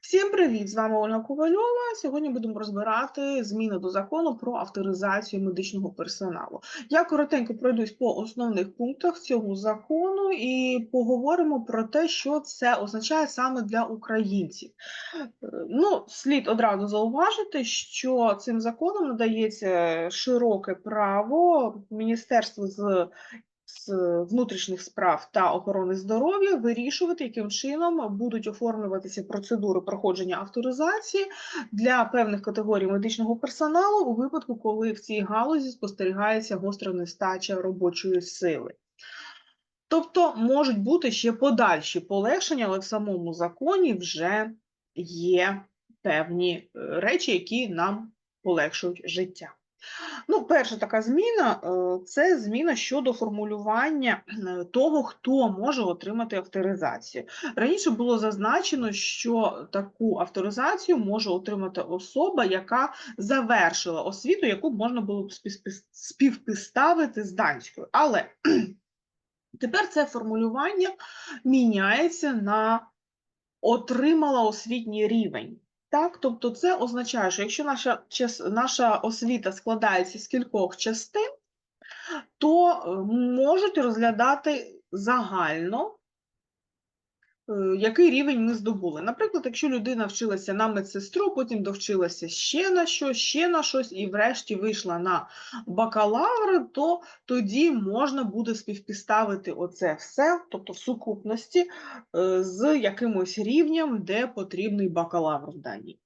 Всім привіт! З вами Ольга Ковальова. Сьогодні будемо розбирати зміни до закону про авторизацію медичного персоналу. Я коротенько пройдусь по основних пунктах цього закону і поговоримо про те, що це означає саме для українців. Е, Ну, слід одразу зауважити, що цим законом надається широке право Міністерству з з внутрішніх справ та охорони здоров'я вирішувати, яким чином будуть оформлюватися процедури проходження авторизації для певних категорій медичного персоналу у випадку, коли в цій галузі спостерігається гостра нестача робочої сили. Тобто можуть бути ще подальші полегшення, але в самому законі вже є певні е, речі, які нам полегшують життя. Ну, перша така зміна е, це зміна щодо формулювання е, того, хто може отримати авторизацію. Раніше було зазначено, що таку авторизацію може отримати особа, яка завершила освіту, яку можна було б співпідставити з данською. Але тепер це формулювання міняється на отримала освітній рівень. Так, тобто це означає, що якщо наша, наша освіта складається з кількох частин, то е, можуть розглядати загально, який рівень ми здобули. Наприклад, якщо людина вчилася на медсестру, потім довчилася ще на щось, ще на щось, і врешті вийшла на бакалавра, то тоді можна буде співпідставити оце все, тобто в сукупності, е, з якимось рівнем, де потрібний бакалавр в даній.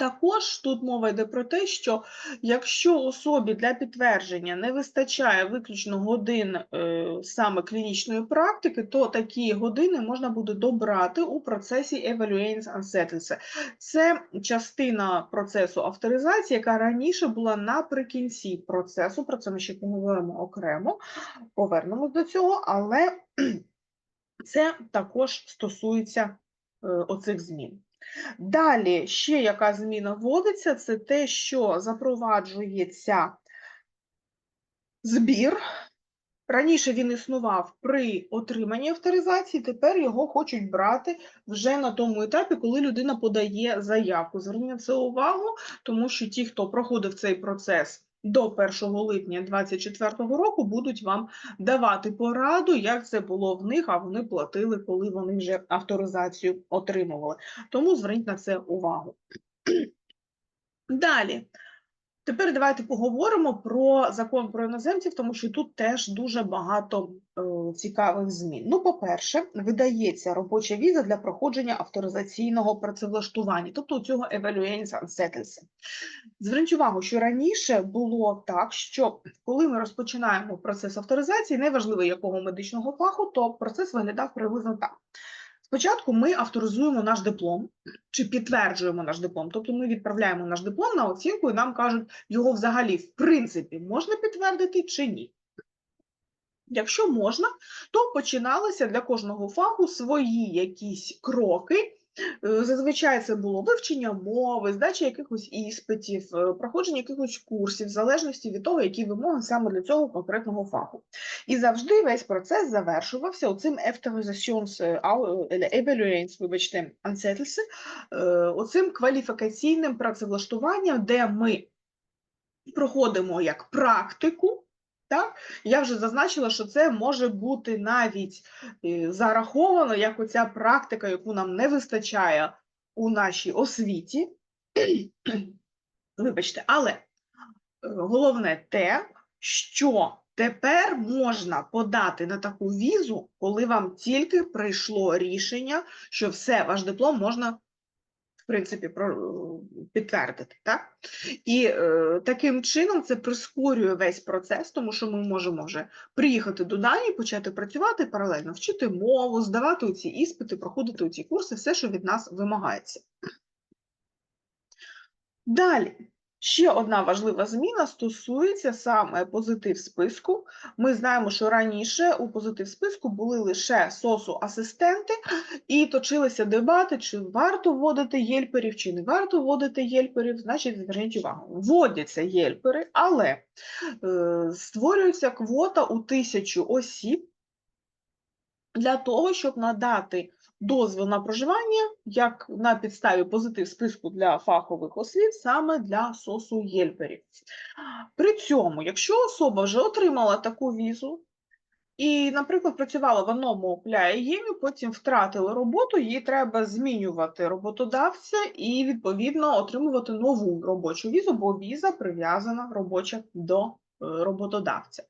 Також тут мова йде про те, що якщо особі для підтвердження не вистачає виключно годин е, саме клінічної практики, то такі години можна буде добрати у процесі Evaluations and Settles. Це частина процесу авторизації, яка раніше була наприкінці процесу. Про це ми ще поговоримо окремо, повернемось до цього, але це також стосується е, оцих змін. Далі ще яка зміна вводиться, це те, що запроваджується збір. Раніше він існував при отриманні авторизації, тепер його хочуть брати вже на тому етапі, коли людина подає заявку. Зверніть на це увагу, тому що ті, хто проходив цей процес до 1 липня 2024 року, будуть вам давати пораду, як це було в них, а вони платили, коли вони вже авторизацію отримували. Тому зверніть на це увагу. Далі. Тепер давайте поговоримо про закон про іноземців, тому що тут теж дуже багато е, цікавих змін. Ну, по-перше, видається робоча віза для проходження авторизаційного працевлаштування, тобто цього evaluations and settles. Зверніть увагу, що раніше було так, що коли ми розпочинаємо процес авторизації, неважливо якого медичного фаху, то процес виглядав приблизно так. Спочатку ми авторизуємо наш диплом чи підтверджуємо наш диплом, тобто ми відправляємо наш диплом на оцінку і нам кажуть, його взагалі в принципі можна підтвердити чи ні. Якщо можна, то починалися для кожного фаху свої якісь кроки. Зазвичай це було вивчення мови, здача якихось іспитів, е, проходження якихось курсів, в залежності від того, які вимоги саме для цього конкретного фаху. І завжди весь процес завершувався оцим е, е, Evaluations, вибачте, Unsettles, е, оцим кваліфікаційним працевлаштуванням, де ми проходимо як практику. Так, я вже зазначила, що це може бути навіть е, зараховано як оця практика, яку нам не вистачає у нашій освіті. Вибачте, але е, головне те, що тепер можна подати на таку візу, коли вам тільки прийшло рішення, що все, ваш диплом можна. Принципі, підтвердити, так? І е, таким чином це прискорює весь процес, тому що ми можемо вже приїхати до Данії, почати працювати паралельно, вчити мову, здавати ці іспити, проходити ці курси, все, що від нас вимагається. Далі. Ще одна важлива зміна стосується саме позитив списку. Ми знаємо, що раніше у позитив списку були лише СОСу-асистенти, і точилися дебати, чи варто вводити єльперів, чи не варто вводити єльперів. Значить, зверніть увагу, вводяться єльпери, але е, створюється квота у тисячу осіб для того, щоб надати дозвіл на проживання як на підставі позитив списку для фахових освіт саме для СОСу Єльперів. При цьому, якщо особа вже отримала таку візу, і, наприклад, працювала в одному ляємі, потім втратила роботу, їй треба змінювати роботодавця і, відповідно, отримувати нову робочу візу, бо віза прив'язана робоча до е, роботодавця.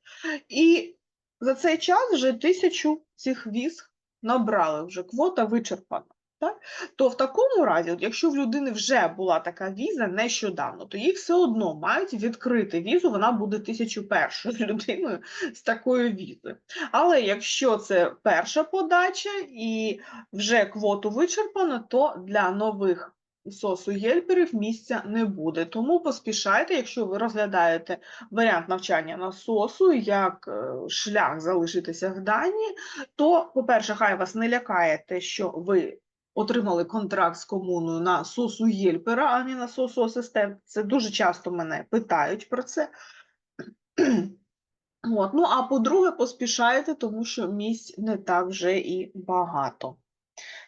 І за цей час вже тисячу цих віз набрали, вже квота вичерпана. Так? То в такому разі, от якщо в людини вже була така віза нещодавно, то їй все одно мають відкрити візу, вона буде тисячу першою людиною з такою візою. Але якщо це перша подача і вже квоту вичерпано, то для нових сосу гельперів місця не буде. Тому поспішайте, якщо ви розглядаєте варіант навчання на сосу як е, шлях залишитися в Данії, то, по-перше, хай вас не лякає те, що ви отримали контракт з комуною на сосу Єльпера, а не на сосу асистент. Це дуже часто мене питають про це. От. Ну, а по-друге, поспішайте, тому що місць не так вже і багато.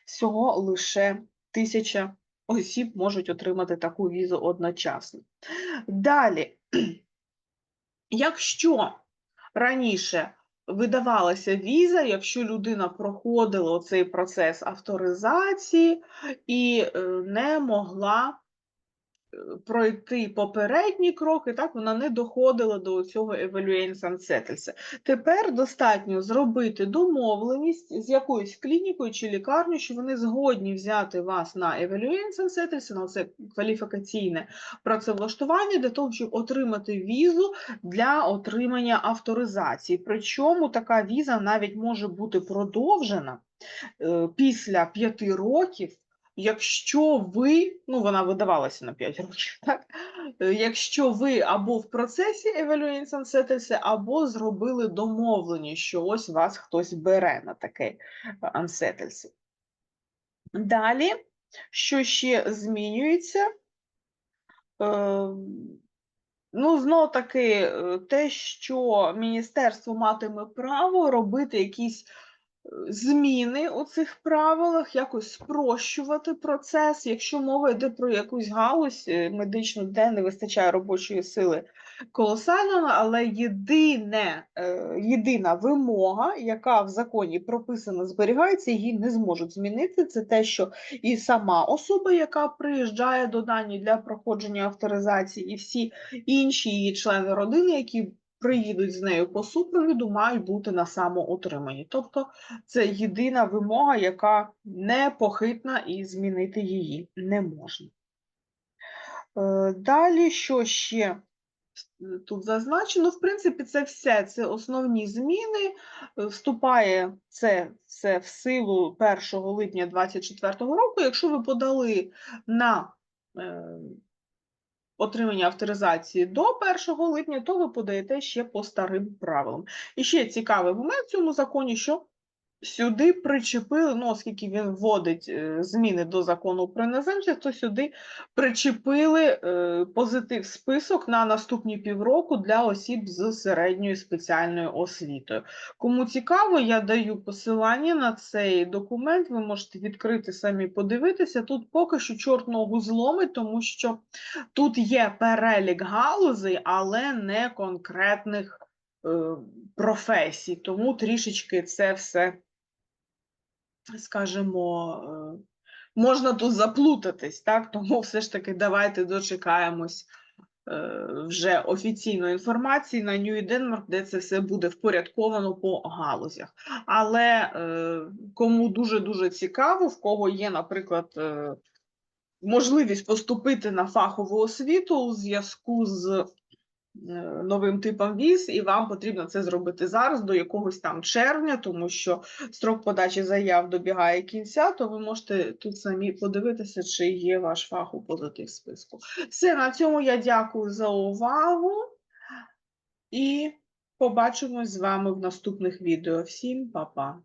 Всього лише тисяча осіб можуть отримати таку візу одночасно. Далі, якщо раніше видавалася віза, якщо людина проходила цей процес авторизації і е, не могла пройти попередні кроки, так вона не доходила до цього evaluation. Тепер достатньо зробити домовленість з якоюсь клінікою чи лікарнею, що вони згодні взяти вас на evaluation на це кваліфікаційне працевлаштування для того, щоб отримати візу для отримання авторизації. Причому така віза навіть може бути продовжена е, після п'яти років. Якщо ви, ну вона видавалася на 5 років, так? Е, Якщо ви або в процесі evaluation and settles, або зробили домовлення, що ось вас хтось бере на таке unsettles. Далі, що ще змінюється? Е, Ну, знов таки, е, те, що міністерство матиме право робити якісь зміни у цих правилах, якось спрощувати процес, якщо мова йде про якусь галузь е, медичну, де не вистачає робочої сили колосально, але єдине, е, єдина вимога, яка в законі прописана, зберігається, її не зможуть змінити. Це те, що і сама особа, яка приїжджає до Данії для проходження авторизації, і всі інші її члени родини, які приїдуть з нею по супровіду, мають бути на самоутриманні. Тобто це єдина вимога, яка непохитна і змінити її не можна. Е, Далі, що ще е, тут зазначено? В принципі, це все, це основні зміни. Е, Вступає це все в силу 1 липня 2024 року. Якщо ви подали на отримання авторизації до 1 липня, то ви подаєте ще по старим правилам. І ще цікавий момент в цьому законі, що сюди причепили, ну, оскільки він вводить е, зміни до закону про іноземців, то сюди причепили е, позитив список на наступні півроку для осіб з середньою спеціальною освітою. Кому цікаво, я даю посилання на цей документ, ви можете відкрити самі подивитися. Тут поки що чорт ногу зломить, тому що тут є перелік галузей, але не конкретних е, професій, тому трішечки це все, скажімо, е, можна тут заплутатись, так? Тому все ж таки давайте дочекаємось е, вже офіційної інформації на New Denmark, де це все буде впорядковано по галузях. Але е, кому дуже-дуже цікаво, в кого є, наприклад, можливість поступити на фахову освіту у зв'язку з новим типом віз, і вам потрібно це зробити зараз до якогось там червня, тому що строк подачі заяв добігає кінця, то ви можете тут самі подивитися, чи є ваш фах у позитив списку. Все, на цьому я дякую за увагу і побачимось з вами в наступних відео. Всім па-па!